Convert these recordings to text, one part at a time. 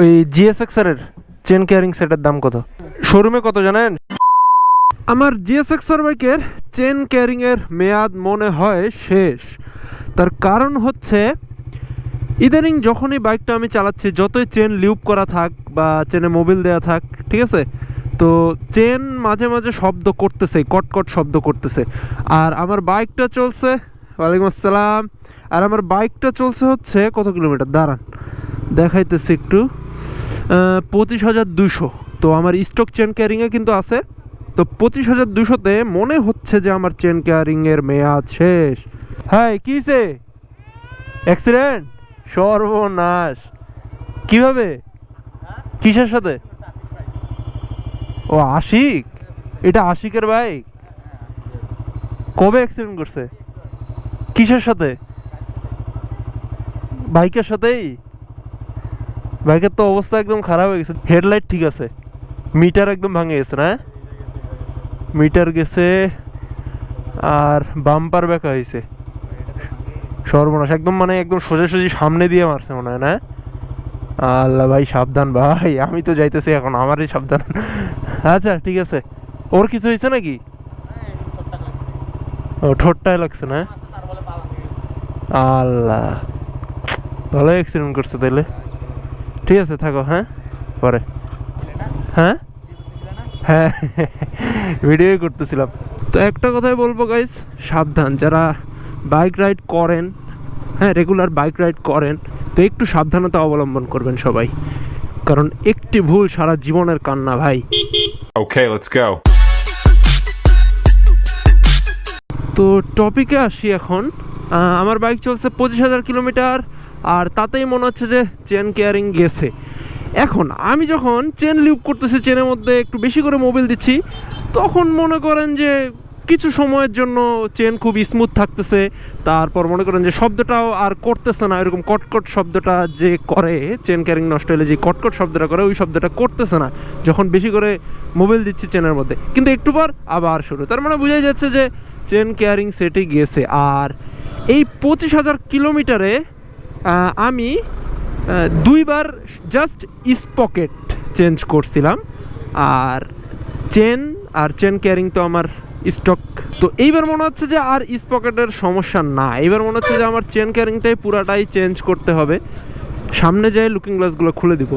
ওই জিএসএক্স এর chain caring সেটের দাম কত? শোরুমে কত জানেন? আমার জিএসএক্স আর বাইকের চেন কেয়ারিং এর মেয়াদ মনে হয় শেষ। তার কারণ হচ্ছে, ইদানিং যখনই বাইকটা আমি চালাচ্ছি, যতই চেন লিউপ করা থাক বা চেনে মোবিল দেয়া থাক, ঠিক আছে? তো চেন মাঝে মাঝে শব্দ করতেছে, কটকট শব্দ করতেছে। আর আমার বাইকটা চলছে, ওয়ালাইকুম আসসালাম। আর আমার বাইকটা চলছে হচ্ছে কত কিলোমিটার? দাঁড়ান, দেখাইতেছি একটু। পঁচিশ হাজার দুশো তো আমার স্টক চেন ক্যারিংয়ে কিন্তু আছে। তো পঁচিশ হাজার দুশোতে মনে হচ্ছে যে আমার চেন ক্যারিংয়ের মেয়াদ শেষ। হ্যাঁ কিসে অ্যাক্সিডেন্ট সর্বনাশ। কীভাবে? কিসের সাথে? ও, আশিক? এটা আশিকের বাইক কবে অ্যাক্সিডেন্ট করছে? কিসের সাথে? বাইকের সাথেই? বাইকের তো অবস্থা একদম খারাপ হয়ে গেছে। হেডলাইট ঠিক আছে। মিটার একদম ভাঙে গেছে না? মিটার গেছে আর বাম্পার ব্যাকা হয়েছে। সর্বনাশ, একদম মানে একদম সোজাসুজি সামনে দিয়ে মারছে মনে হয় না? আল্লাহ ভাই, সাবধান ভাই, আমি তো যাইতেছি এখন, আমারই সাবধান। আচ্ছা ঠিক আছে। ওর কিছু হয়েছে নাকি? ও, ঠোঁটটায় লাগছে না? আল্লাহ, ভালো অ্যাক্সিডেন্ট করছে তাইলে। ঠিক আছে থাকো হ্যাঁ? পরে। হ্যাঁ? হ্যাঁ ভিডিও করতেছিলাম। তো একটা কথাই বলব গাইস সাবধান। যারা বাইক রাইড করেন হ্যাঁ রেগুলার বাইক রাইড করেন তো একটু সাবধানতা অবলম্বন করবেন সবাই। কারণ একটি ভুল সারা জীবনের কান্না ভাই. তো টপিকে আসি এখন। আমার বাইক চলছে পঁচিশ হাজার কিলোমিটার আর তাতেই মনে হচ্ছে যে চেন কেয়ারিং গেছে। এখন আমি যখন চেন লিউপ করতেছি, চেনের মধ্যে একটু বেশি করে মোবিল দিচ্ছি, তখন মনে করেন যে কিছু সময়ের জন্য চেন খুব স্মুথ থাকতেছে। তারপর মনে করেন যে শব্দটাও আর করতেছে না, এরকম কটকট শব্দটা যে করে, চেন ক্যারিং নষ্ট হলে যে কটকট শব্দটা করে, ওই শব্দটা করতেছে না। যখন বেশি করে মোবাইল দিচ্ছি চেনের মধ্যে। কিন্তু একটু পর আবার শুরু। তার মানে বোঝাই যাচ্ছে যে চেন কেয়ারিং সেটে গেছে। আর এই পঁচিশ হাজার কিলোমিটারে আমি দুইবার জাস্ট স্পকেট চেঞ্জ করছিলাম। আর চেন আর চেন ক্যারিং তো আমার স্টক তো এইবার মনে হচ্ছে যে আর স্পকেটের সমস্যা না। এবার মনে হচ্ছে যে আমার চেন ক্যারিংটাই পুরাটাই চেঞ্জ করতে হবে। সামনে যাই লুকিং গ্লাসগুলো খুলে দিব।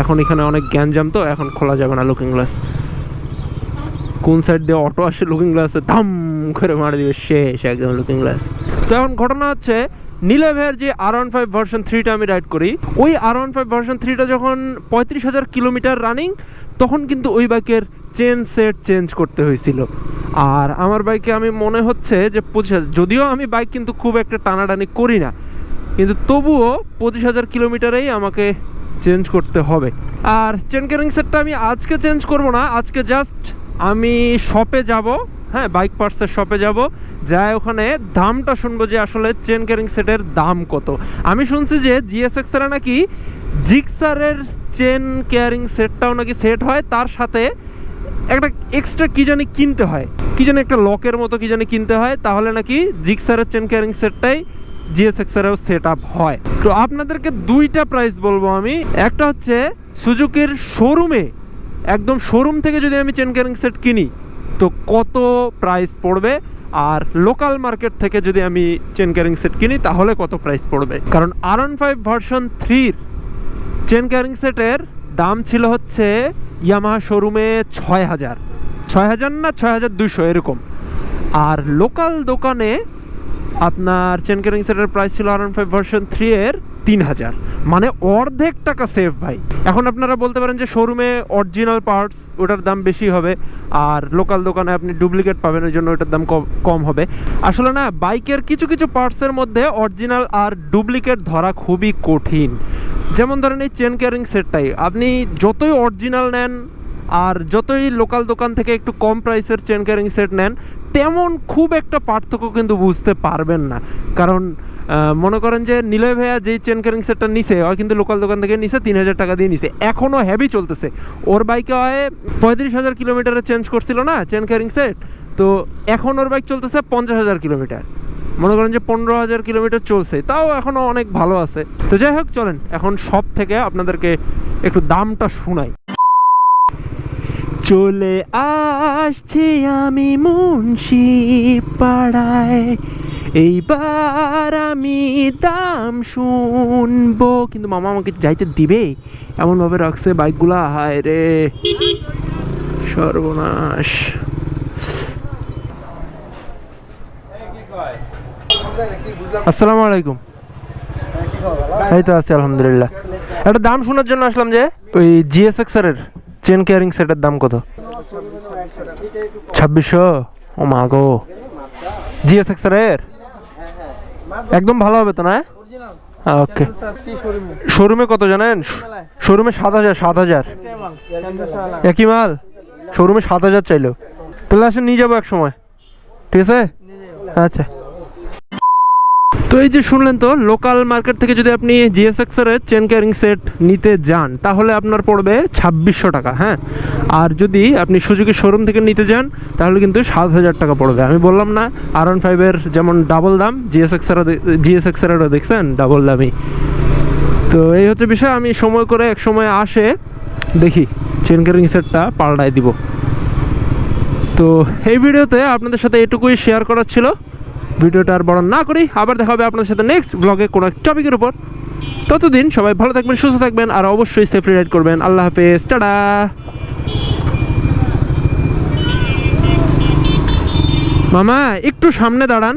এখন এখানে অনেক গ্যাঞ্জাম তো, এখন খোলা যাবে না লুকিং গ্লাস কোন সাইড দিয়ে অটো আসে লুকিং গ্লাসে দাম করে মারা দিবে শেষ একদম লুকিং গ্লাস তো এখন ঘটনা হচ্ছে নীলাভের যে আর ওয়ান ফাইভ ভার্সন থ্রিটা আমি রাইড করি, ওই আর ওয়ান ফাইভ ভার্সন থ্রিটা যখন পঁয়ত্রিশ হাজার কিলোমিটার রানিং তখন কিন্তু ওই বাইকের চেন সেট চেঞ্জ করতে হয়েছিল। আর আমার বাইকে আমি মনে হচ্ছে যে পঁচিশ হাজার, যদিও আমি বাইক কিন্তু খুব একটা টানাটানি করি না, কিন্তু তবুও পঁচিশ হাজার কিলোমিটারেই আমাকে চেঞ্জ করতে হবে। আর চেন ক্যারিং সেটটা আমি আজকে চেঞ্জ করব না, আজকে জাস্ট আমি শপে যাব হ্যাঁ বাইক পার্টসের শপে যাব। যাই ওখানে দামটা শুনব যে আসলে চেন ক্যারিং সেটের দাম কত। আমি শুনছি যে জিএসএক্সরা নাকি জিক্সারের চেন কেয়ারিং সেটটাও নাকি সেট হয়, তার সাথে একটা এক্সট্রা কি জানি কিনতে হয়। কি জানি একটা লকের মতো কি জানি কিনতে হয়, তাহলে নাকি জিক্সারের চেন ক্যারিং সেটটাই জিএসএক্সেরও সেট আপ হয়। তো আপনাদেরকে দুইটা প্রাইস বলব আমি। একটা হচ্ছে সুজুকির শোরুমে একদম শোরুম থেকে যদি আমি চেন কেয়ারিং সেট কিনি তো কত প্রাইস পড়বে? আর লোকাল মার্কেট থেকে যদি আমি চেন ক্যারিং সেট কিনি, তাহলে কত প্রাইস পড়বে? কারণ আর ওয়ান ফাইভ ভার্সন থ্রির চেন ক্যারিং সেটের দাম ছিল হচ্ছে ইয়ামাহা শোরুমে ছয় হাজার। ছয় হাজার না ছয় হাজার দুশো এরকম। আর লোকাল দোকানে আপনার চেন ক্যারিং সেটের প্রাইস ছিল আর ফাইভ ভার্সন থ্রি এর তিন হাজার মানে অর্ধেক টাকা সেভ ভাই। এখন আপনারা বলতে পারেন যে শোরুমে অরিজিনাল পার্টস ওটার দাম বেশি হবে, আর লোকাল দোকানে আপনি ডুপ্লিকেট পাবেন, ওই জন্য ওটার দাম কম- হবে। আসলে না, বাইকের কিছু কিছু পার্টসের মধ্যে অরিজিনাল আর ডুপ্লিকেট ধরা খুবই কঠিন। যেমন ধরেন এই চেন ক্যারিং সেটটাই আপনি যতই অরিজিনাল নেন আর যতই লোকাল দোকান থেকে একটু কম প্রাইসের চেন ক্যারিং সেট নেন, তেমন খুব একটা পার্থক্য কিন্তু বুঝতে পারবেন না। কারণ মনে করেন যে নিলয় ভাইয়া যেই চেন ক্যারিং সেটটা নিছে হয় কিন্তু লোকাল দোকান থেকে নিছে, তিন হাজার টাকা দিয়ে নিছে। এখনও হ্যাভি চলতেছে। ওর বাইকে হয় পঁয়ত্রিশ হাজার কিলোমিটারে চেঞ্জ করছিল না চেন ক্যারিং সেট তো এখন ওর বাইক চলতেছে পঞ্চাশ হাজার কিলোমিটার মনে করেন যে পনেরো হাজার কিলোমিটার চলছে, তাও এখনও অনেক ভালো আছে। তো যাই হোক, চলেন। এখন সব থেকে আপনাদেরকে একটু দামটা শোনাই। চলে আসছি আমি মুন্সি পাড়ায় এইবার আমি দাম শুনব। কিন্তু মামা আমাকে যাইতে দিবে? এমনভাবে রাখছে বাইকগুলা? হায় রে। সর্বনাশ। আসসালামু আলাইকুম। এই তো আছি, আলহামদুলিল্লাহ। একটা দাম শোনার জন্য আসলাম যে, ওই জিএসএক্স এর। চেন কেয়ারিং সেটের দাম কত? ছাব্বিশশো? ও মা গো। জিএসএক্স এর? একদম ভালো হবে তো না? ওকে শোরুমে কত জানেন? শোরুমে সাত হাজার সাত হাজার। একই মাল? শোরুমে সাত হাজার চাইলো। তাহলে আসে নিয়ে যাব এক সময়। ঠিক আছে? আচ্ছা। তো এই যে শুনলেন তো লোকাল মার্কেট থেকে যদি আপনি জিএসএক্স এর চেন ক্যারিং সেট নিতে যান, তাহলে আপনার পড়বে ছাব্বিশশো টাকা হ্যাঁ? আর যদি আপনি সুজুকি শোরুম থেকে নিতে যান, তাহলে কিন্তু সাত হাজার টাকা পড়বে। আমি বললাম না আর ওয়ান ফাইভের যেমন ডাবল দাম জিএসএক্স এর জিএসএক্স এর দেখছেন ডাবল দামই তো এই হচ্ছে বিষয়, আমি সময় করে এক সময় আসে, দেখি চেন ক্যারিং সেটটা পাল্টায় দিব। তো এই ভিডিওতে আপনাদের সাথে এটুকুই শেয়ার করার ছিল। ভিডিওটা আর বড় না করি আবার দেখা হবে আপনার সাথে নেক্সট ব্লগে কোনো এক টপিকের উপর। ততদিন সবাই ভালো থাকবেন, সুস্থ থাকবেন আর অবশ্যই সেফলি রাইড করবেন। আল্লাহ হাফেজ, টাটা। মামা, একটু সামনে দাঁড়ান।